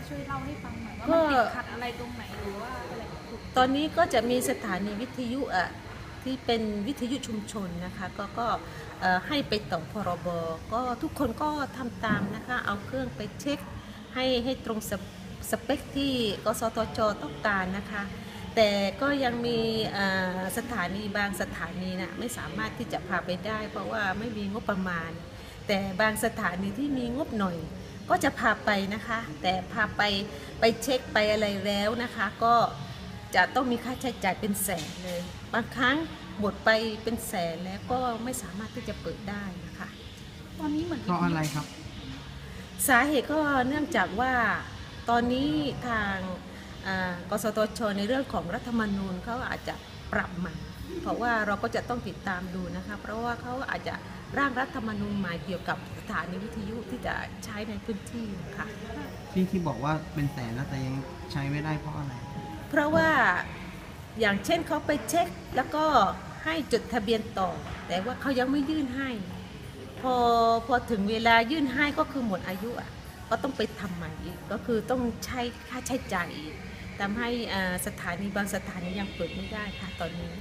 จะช่วยเล่าให้ฟังหน่อยว่าก็มันติดขัดอะไรตรงไหนหรือว่าอะไรถูกตอนนี้ก็จะมีสถานีวิทยุอะที่เป็นวิทยุชุมชนนะคะก็ก็เอ่อให้ไปต่อพรบก็ทุกคนก็ทำตามนะคะเอาเครื่องไปเช็คให้ให้ตรงสเปสเปคที่กสทชต้องการนะคะ แต่ก็ยังมีเอ่อสถานีบางสถานีนะไม่สามารถที่จะพาไปได้ เพราะว่าไม่มีงบประมาณ แต่บางสถานีที่มีงบหน่อย ก็จะพาไปนะคะ แต่พาไปไปเช็คไปอะไรแล้วนะคะ ก็จะต้องมีค่าใช้จ่ายเป็นแสนเลย บางครั้งหมดไปเป็นแสนแล้วก็ไม่สามารถที่จะเปิดได้นะคะ ตอนนี้เหมือนเพราะอะไรครับ สาเหตุก็เนื่องจากว่าตอนนี้ทางอ่ากสทชในเรื่องของรัฐธรรมนูญเขาอาจจะปรับใหม่ เพราะว่าเราก็จะต้องติดตามดูนะคะ เพราะว่าเขาอาจจะร่างรัฐธรรมนูญใหม่เกี่ยวกับสถานีวิทยุที่จะใช้ในพื้นที่นะคะที่ที่บอกว่าเป็นแสนแล้วแต่ยังใช้ไม่ได้เพราะอะไร เพราะว่าอย่างเช่นเขาไปเช็คแล้วก็ให้จดทะเบียนต่อ แต่ว่าเขายังไม่ยื่นให้ พอพอถึงเวลายื่นให้ก็คือหมดอายุอะก็ต้องไปทำใหม่อีกก็คือต้องใช้ค่าใช้จ่ายอีกทำให้อ่าสถานีบางสถานียังเปิดไม่ได้ค่ะตอนนี้